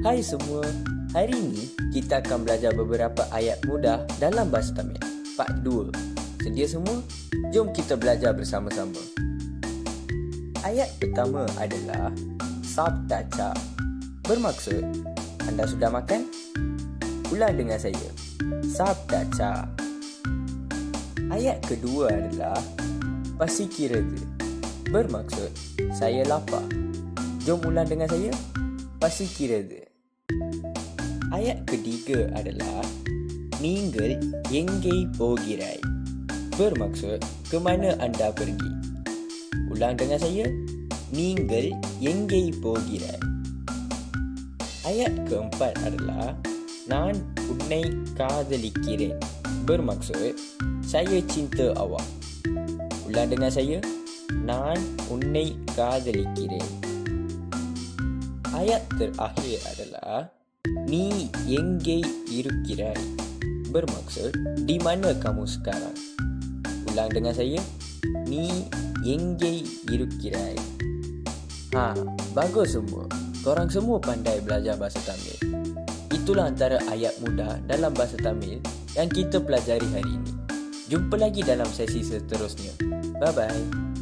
Hai semua, hari ini kita akan belajar beberapa ayat mudah dalam Bahasa Tamil. Part 2. Sedia semua? Jom kita belajar bersama-sama. Ayat pertama adalah Sabtaca. Bermaksud, anda sudah makan? Ulang dengan saya. Sabtaca. Ayat kedua adalah Pasikirada. Bermaksud, saya lapar. Jom ulang dengan saya. Pasikirada. Ayat ketiga adalah நீங்கள் எங்கே போகிறாய்? Bermaksud, ke mana anda pergi? Ulang dengan saya. நீங்கள் எங்கே போகிறாய்? Ayat keempat adalah நான் உன்னை காதலிக்கிறேன். Bermaksud, saya cinta awak. Ulang dengan saya. நான் உன்னை காதலிக்கிறேன். Ayat terakhir adalah Ni எங்கே இருக்கிறாய்? Bermaksud, di mana kamu sekarang? Ulang dengan saya. Ni எங்கே இருக்கிறாய்? Ha, bagus semua. Korang semua pandai belajar bahasa Tamil. Itulah antara ayat mudah dalam bahasa Tamil yang kita pelajari hari ini. Jumpa lagi dalam sesi seterusnya. Bye-bye.